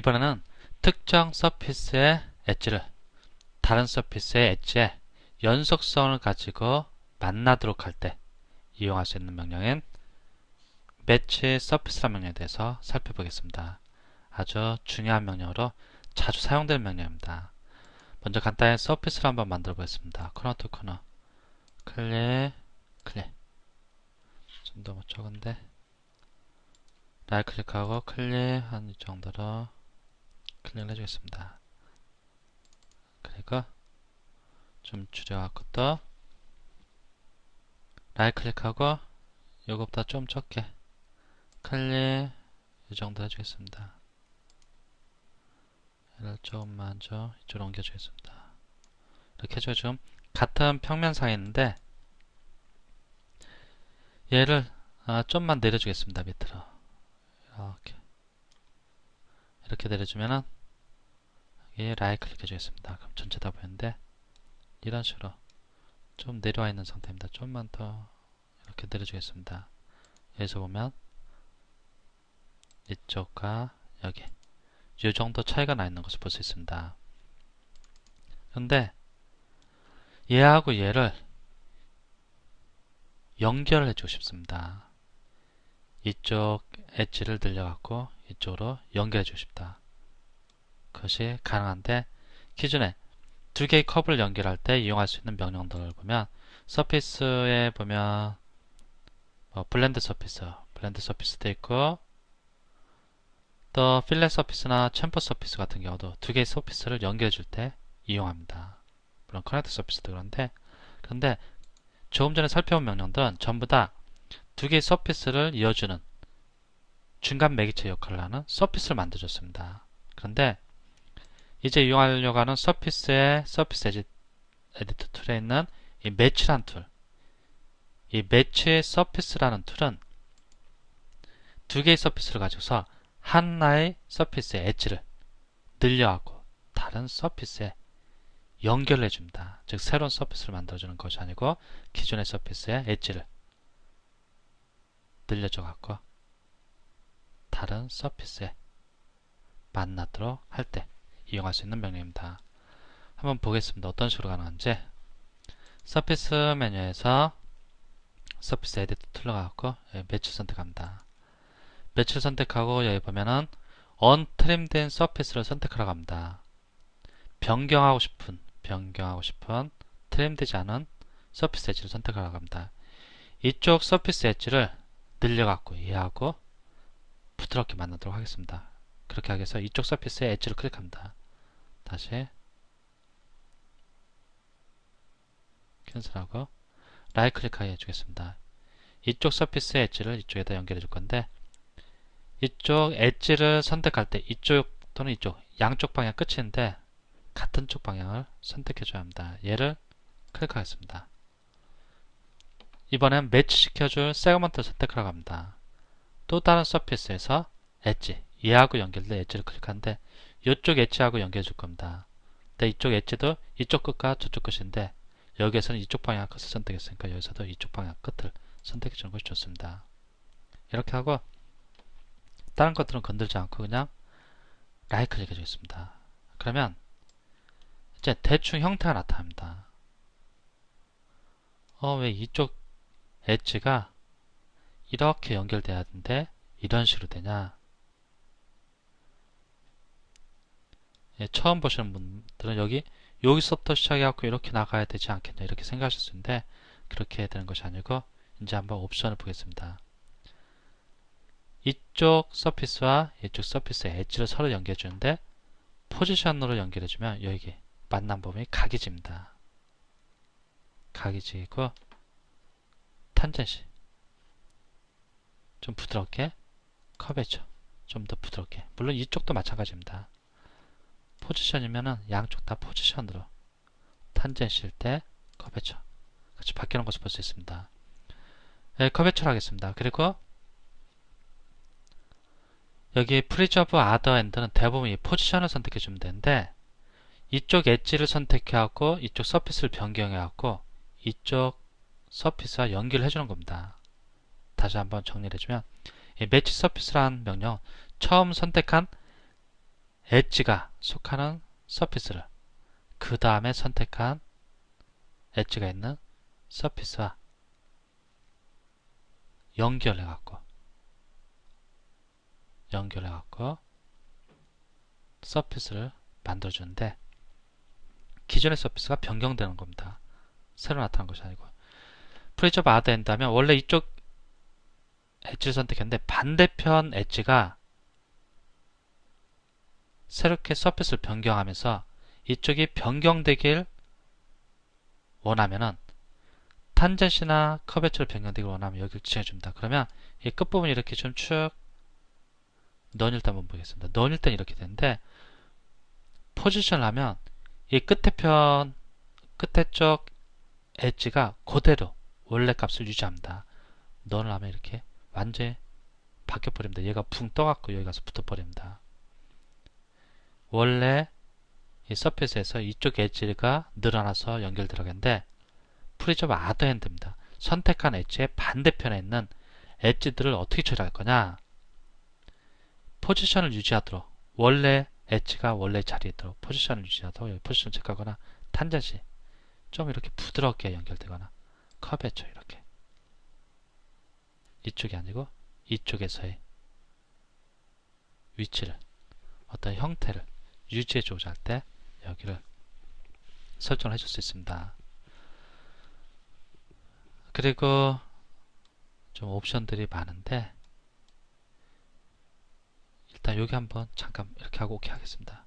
이번에는 특정 서피스의 엣지를 다른 서피스의 엣지에 연속성을 가지고 만나도록 할 때 이용할 수 있는 명령인 매치 서피스라는 명령에 대해서 살펴보겠습니다. 아주 중요한 명령으로 자주 사용되는 명령입니다. 먼저 간단히 서피스를 한번 만들어 보겠습니다. 코너 투 코너 클릭 클릭 좀더 적은데 라이 클릭하고 클릭 한 이 정도로 클릭을 해주겠습니다. 그리고 좀 줄여갖고 또 라이 클릭하고 요것보다 좀 적게 클릭 이 정도 해주겠습니다. 얘를 조금만 좀 이쪽으로 옮겨주겠습니다. 이렇게 해줘 지금 같은 평면상에 있는데 얘를 아, 좀만 내려주겠습니다. 밑으로 이렇게 이렇게 내려주면은 여기 라이 클릭 해주겠습니다. 그럼 전체 다 보이는데 이런 식으로 좀 내려와 있는 상태입니다. 좀만 더 이렇게 내려주겠습니다. 여기서 보면 이쪽과 여기 이 정도 차이가 나 있는 것을 볼 수 있습니다. 그런데 얘하고 얘를 연결해 주고 싶습니다. 이쪽 엣지를 늘려갖고 이쪽으로 연결해 주고 싶다. 그것이 가능한데 기존에 두 개의 컵을 연결할 때 이용할 수 있는 명령들을 보면 서피스에 보면 뭐 블렌드 서피스, 블렌드 서피스도 있고 또 필렛 서피스나 챔퍼 서피스 같은 경우도 두 개의 서피스를 연결해 줄 때 이용합니다. 물론 커넥트 서피스도 그런데 그런데 조금 전에 살펴본 명령들은 전부 다 두 개의 서피스를 이어주는 중간 매개체 역할을 하는 서피스를 만들어줬습니다. 그런데 이제 이용하려고 하는 서피스의 서피스 에디터 툴에 있는 이 매치란 툴, 이 매치 서피스라는 툴은 두 개의 서피스를 가지고서 하나의 서피스의 엣지를 늘려하고 다른 서피스에 연결해 줍니다. 즉 새로운 서피스를 만들어 주는 것이 아니고 기존의 서피스의 엣지를 늘려줘 갖고 다른 서피스에 만나도록 할 때 이용할 수 있는 명령입니다. 한번 보겠습니다. 어떤 식으로 가능한지 서피스 메뉴에서 서피스 에디터 툴러 가고 매치 선택합니다. 매치를 선택하고 여기 보면은 언트림된 서피스를 선택하라고 합니다. 변경하고 싶은 변경하고 싶은 트림되지 않은 서피스 엣지를 선택하라고 합니다. 이쪽 서피스 엣지를 늘려갖고 이해하고 부드럽게 만나도록 하겠습니다. 그렇게 하기 위해서 이쪽 서피스에 엣지를 클릭합니다. 다시 캔슬하고 라이 클릭하게 해주겠습니다. 이쪽 서피스의 엣지를 이쪽에다 연결해 줄 건데 이쪽 엣지를 선택할 때 이쪽 또는 이쪽 양쪽 방향 끝인데 같은 쪽 방향을 선택해 줘야 합니다. 얘를 클릭하겠습니다. 이번엔 매치 시켜줄 세그먼트 선택하라고 합니다. 또 다른 서피스에서 엣지 얘하고 연결된 엣지를 클릭하는데 이쪽 엣지하고 연결해 줄 겁니다. 근데 이쪽 엣지도 이쪽 끝과 저쪽 끝인데 여기에서는 이쪽 방향 끝을 선택했으니까 여기서도 이쪽 방향 끝을 선택해 주는 것이 좋습니다. 이렇게 하고 다른 것들은 건들지 않고 그냥 라이 클릭해 주겠습니다. 그러면 이제 대충 형태가 나타납니다. 어, 왜 이쪽 엣지가 이렇게 연결돼야 하는데 이런 식으로 되냐? 예, 처음 보시는 분들은 여기 여기서부터 시작해갖고 이렇게 나가야 되지 않겠냐 이렇게 생각하실 수 있는데 그렇게 되는 것이 아니고 이제 한번 옵션을 보겠습니다. 이쪽 서피스와 이쪽 서피스의 엣지를 서로 연결해 주는데 포지션으로 연결해 주면 여기 만난 부분이 각이 집니다. 각이 지고 탄젠시 좀 부드럽게 커베죠. 좀 더 부드럽게 물론 이쪽도 마찬가지입니다. 포지션이면은 양쪽 다 포지션으로 탄젠시일 때 커베처 같이 바뀌는 것을 볼 수 있습니다. 네, 커베처를 하겠습니다. 그리고 여기 프리저브 아더 엔드는 대부분 이 포지션을 선택해 주면 되는데 이쪽 엣지를 선택해 갖고 이쪽 서피스를 변경해 갖고 이쪽 서피스와 연결을 해주는 겁니다. 다시 한번 정리를 해주면 이 매치 서피스라는 명령 처음 선택한 엣지가 속하는 서피스를 그 다음에 선택한 엣지가 있는 서피스와 연결해 갖고 연결해 갖고 서피스를 만들어 주는데 기존의 서피스가 변경되는 겁니다. 새로 나타난 것이 아니고 프리저 아드 엔다면 원래 이쪽 엣지를 선택했는데 반대편 엣지가 새롭게 서피스를 변경하면서 이쪽이 변경되길 원하면은 탄젠시나 커베처를 변경되길 원하면 여기를 지정해 줍니다. 그러면 이 끝부분 이렇게 좀 쭉 넌일 때 한번 보겠습니다. 넌일 땐 이렇게 되는데 포지션을 하면 이 끝에 편 끝에 쪽 엣지가 그대로 원래 값을 유지합니다. 넌을 하면 이렇게 완전히 바뀌어버립니다. 얘가 붕 떠갖고 여기 가서 붙어버립니다. 원래 이 서페스에서 이쪽 엣지가 늘어나서 연결 들어가는데 프리저브 아더핸드입니다. 선택한 엣지의 반대편에 있는 엣지들을 어떻게 처리할 거냐 포지션을 유지하도록 원래 엣지가 원래 자리에 있도록 포지션을 유지하도록 여기 포지션 체크하거나 탄젠시 좀 이렇게 부드럽게 연결되거나 커브했죠 이렇게 이쪽이 아니고 이쪽에서의 위치를 어떤 형태를 유지해 주고자 할 때 여기를 설정을 해줄 수 있습니다. 그리고 좀 옵션들이 많은데 일단 여기 한번 잠깐 이렇게 하고 오케이 하겠습니다.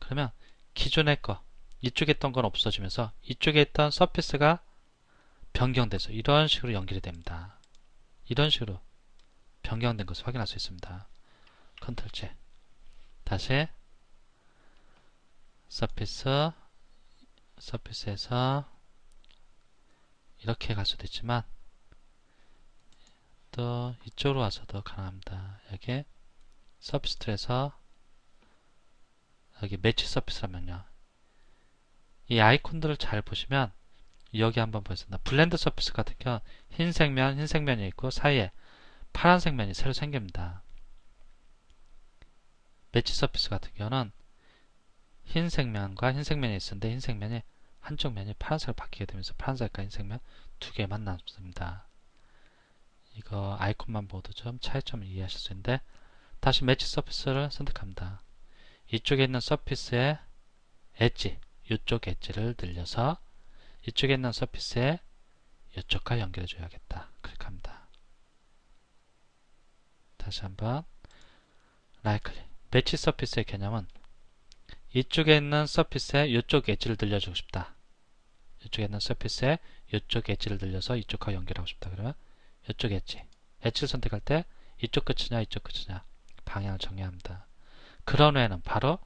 그러면 기존의 거 이쪽에 있던 건 없어지면서 이쪽에 있던 서피스가 변경돼서 이런 식으로 연결이 됩니다. 이런 식으로 변경된 것을 확인할 수 있습니다. 컨트롤 C 다시 서피스 서피스에서 이렇게 갈 수도 있지만 또 이쪽으로 와서도 가능합니다. 여기 서피스 툴에서 여기 매치 서피스라면요. 이 아이콘들을 잘 보시면 여기 한번 보겠습니다. 블렌드 서피스 같은 경우 흰색 면, 흰색 면이 있고 사이에 파란색 면이 새로 생깁니다. 매치 서피스 같은 경우는 흰색 면과 흰색 면이 있었는데 흰색 면이 한쪽 면이 파란색으로 바뀌게 되면서 파란색과 흰색 면 두 개만 남습니다. 이거 아이콘만 보도 좀 차이점을 이해하실 수 있는데 다시 매치 서피스를 선택합니다. 이쪽에 있는 서피스의 엣지, 이쪽 엣지를 늘려서 이쪽에 있는 서피스에 이쪽과 연결해 줘야겠다. 클릭합니다. 다시 한번 라이트 클릭. 매치 서피스의 개념은 이쪽에 있는 서피스에 이쪽 엣지를 늘려주고 싶다. 이쪽에 있는 서피스에 이쪽 엣지를 늘려서 이쪽과 연결하고 싶다. 그러면 이쪽 엣지. 엣지를 선택할 때 이쪽 끝이냐 이쪽 끝이냐 방향을 정해야 합니다. 그런 후에는 바로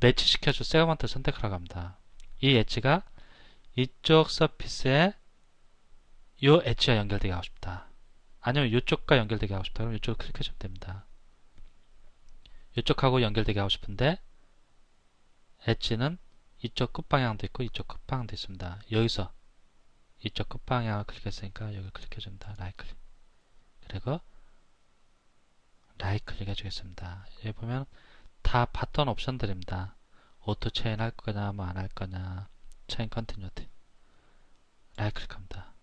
매치시켜줄 세그먼트 선택하라고 합니다. 이 엣지가 이쪽 서피스에 이 엣지와 연결되게 하고 싶다. 아니면 이쪽과 연결되게 하고 싶다. 그럼 이쪽을 클릭해주면 됩니다. 이쪽하고 연결되게 하고 싶은데 엣지는 이쪽 끝방향도 있고 이쪽 끝방향도 있습니다. 여기서 이쪽 끝방향을 클릭했으니까 여기 클릭해줍니다. 라이트 클릭. 그리고 라이트 클릭 해주겠습니다. 여기 보면 다 봤던 옵션들입니다. 오토 체인 할 거냐, 뭐 안 할 거냐, 체인 컨티뉴티. 라이트 클릭합니다.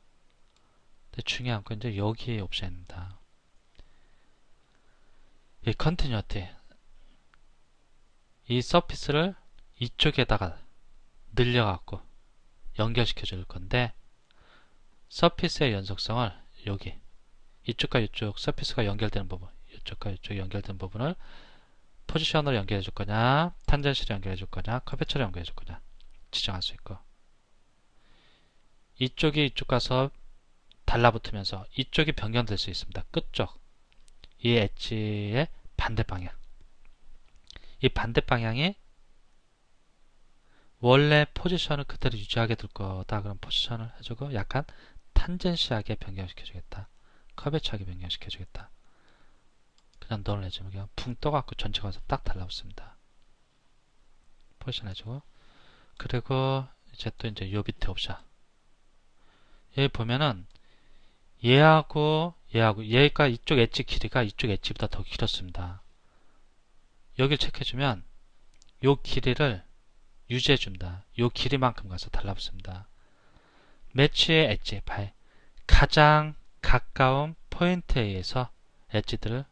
근데 중요한 건 이제 여기 옵션입니다. 이 컨티뉴티. 이 서피스를 이쪽에다가 늘려갖고 연결시켜 줄 건데 서피스의 연속성을 여기 이쪽과 이쪽 서피스가 연결되는 부분 이쪽과 이쪽 연결된 부분을 포지션으로 연결해 줄 거냐 탄젠시로 연결해 줄 거냐 커베처로 연결해 줄 거냐 지정할 수 있고 이쪽이 이쪽 가서 달라붙으면서 이쪽이 변경될 수 있습니다. 끝쪽 이 엣지의 반대 방향 이 반대 방향이 원래 포지션을 그대로 유지하게 둘 거다. 그럼 포지션을 해주고 약간 탄젠시하게 변경시켜 주겠다. 커베처하게 변경시켜 주겠다. 그냥 널 해주면 그냥 붕 떠갖고 전체가 와서 딱 달라붙습니다. 포지션 해주고 그리고 이제 또 이제 요 밑에 옵션 여기 보면은 얘하고 얘하고 얘가 이쪽 엣지 길이가 이쪽 엣지보다 더 길었습니다. 여기를 체크해주면 요 길이를 유지해 준다. 요 길이만큼 가서 달라붙습니다. 매치의 엣지 바에 가장 가까운 포인트에 의해서 엣지들을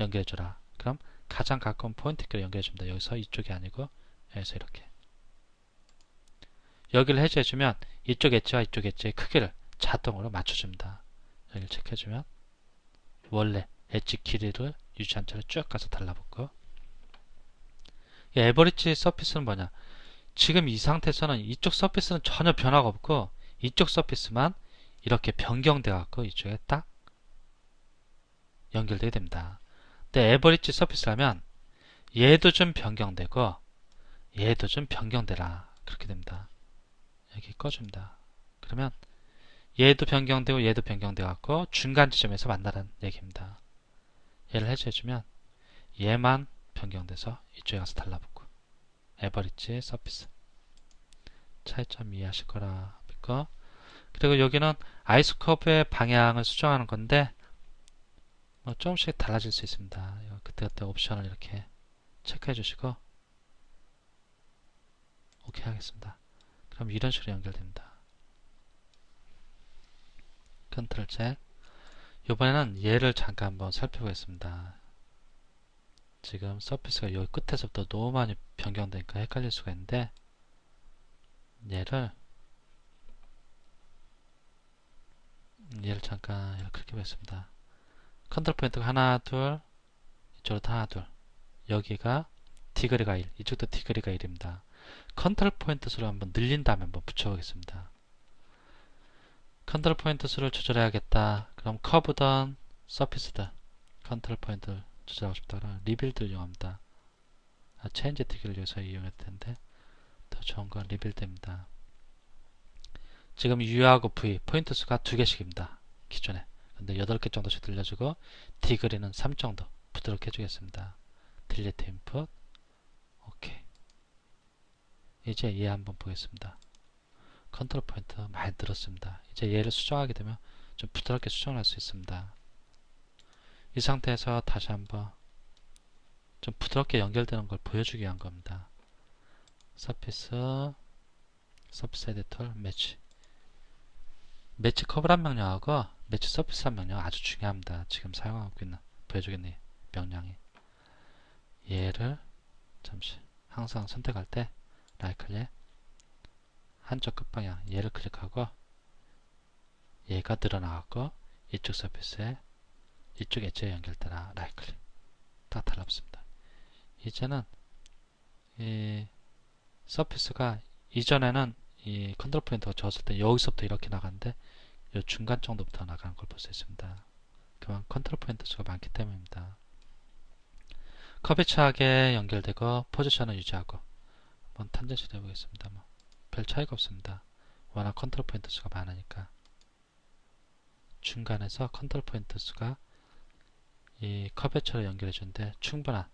연결해 주라. 그럼 가장 가까운 포인트끼리 연결해 줍니다. 여기서 이쪽이 아니고 여기서 이렇게 여기를 해제해 주면 이쪽 엣지와 이쪽 엣지의 크기를 자동으로 맞춰줍니다. 여기를 체크해 주면 원래 엣지 길이를 유지한 채로 쭉 가서 달라붙고 이 에버리지 서피스는 뭐냐 지금 이 상태에서는 이쪽 서피스는 전혀 변화가 없고 이쪽 서피스만 이렇게 변경돼 갖고 이쪽에 딱 연결되게 됩니다. 근데 에버리지 서피스라면 얘도 좀 변경되고 얘도 좀 변경되라 그렇게 됩니다. 여기 꺼줍니다. 그러면 얘도 변경되고 얘도 변경돼 갖고 중간 지점에서 만나는 얘기입니다. 얘를 해제해주면 얘만 변경돼서 이쪽에 가서 달라붙고 에버리지 서피스 차이점 이해하실 거라 믿고 그리고 여기는 아이스 커브의 방향을 수정하는 건데 뭐 조금씩 달라질 수 있습니다. 그때그때 옵션을 이렇게 체크해 주시고 오케이 하겠습니다. 그럼 이런 식으로 연결됩니다. 컨트롤 책 이번에는 얘를 잠깐 한번 살펴보겠습니다. 지금 서피스가 여기 끝에서부터 너무 많이 변경되니까 헷갈릴 수가 있는데 얘를 얘를 잠깐 이렇게 보겠습니다. 컨트롤 포인트가 하나 둘 이쪽으로 하나 둘 여기가 디그리가 1 이쪽도 디그리가 1입니다. 컨트롤 포인트 수를 한번 늘린 다음에 한번 붙여보겠습니다. 컨트롤 포인트 수를 조절해야겠다. 그럼 커브던 서피스든 컨트롤 포인트를 조절하고 싶다. 그러면 리빌드를 이용합니다. 아, 체인지 티기를 여기서 이용할 텐데 더 좋은 건 리빌드입니다. 지금 U하고 V 포인트 수가 두 개씩입니다. 기존에. 근데 8개 정도씩 들려주고 디그리는 3 정도 부드럽게 해주겠습니다. 딜리트 인풋 이제 얘 한번 보겠습니다. 컨트롤 포인트 많이 늘었습니다. 이제 얘를 수정하게 되면 좀 부드럽게 수정할 수 있습니다. 이 상태에서 다시 한번 좀 부드럽게 연결되는 걸 보여주기 위한 겁니다. 서피스 서피스 에디터 매치 매치 커브란 명령하고 매치 서피스란 명령 아주 중요합니다. 지금 사용하고 있는 보여주겠네 명령이 얘를 잠시 항상 선택할 때 라이트 클릭 한쪽 끝방향 얘를 클릭하고 얘가 늘어나갔고 이쪽 서피스에 이쪽 엣지에 연결되나 라이트 클릭 딱 달라붙습니다. 이제는 이 서피스가 이전에는 이 컨트롤 포인트가 졌을 때 여기서부터 이렇게 나가는데 이 중간 정도부터 나가는 걸 볼 수 있습니다. 그만 컨트롤 포인트 수가 많기 때문입니다. 커비 차하게 연결되고 포지션을 유지하고 한번 탄젠시도 해보겠습니다. 뭐. 별 차이가 없습니다. 워낙 컨트롤 포인트 수가 많으니까 중간에서 컨트롤 포인트 수가 이 커베처를 연결해 주는데 충분한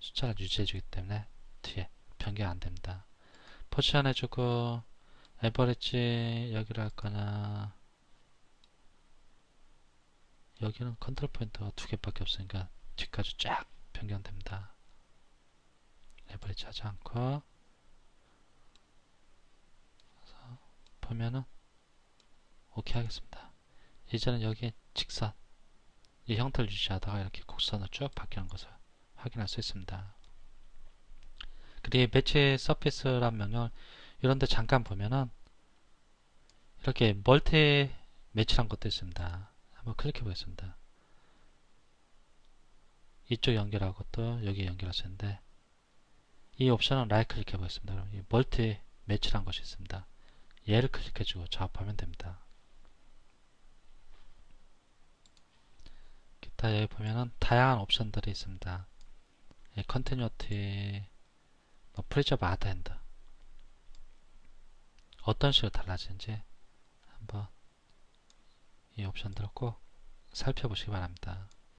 숫자를 유지해 주기 때문에 뒤에 변경 안 됩니다. 포지션 해주고 에버리지 여기로 할 거냐 여기는 컨트롤 포인트가 두 개밖에 없으니까 뒤까지 쫙 변경됩니다. 에버리지 하지 않고 보면은 오케이 하겠습니다. 이제는 여기 직선 이 형태를 유지하다가 이렇게 곡선으로 쭉 바뀌는 것을 확인할 수 있습니다. 그리고 매치 서피스란 명령을 이런데 잠깐 보면은 이렇게 멀티 매치란 것도 있습니다. 한번 클릭해 보겠습니다. 이쪽 연결하고 또 여기 연결할 수 있는데 이 옵션은 라이트 클릭해 보겠습니다. 그럼 이 멀티 매치란 것이 있습니다. 얘를 클릭해주고 작업하면 됩니다. 기타 여기 보면은 다양한 옵션들이 있습니다. 컨티뉴티, 뭐 프리저브 아드핸드 어떤 식으로 달라지는지 한번 이 옵션들을 꼭 살펴보시기 바랍니다.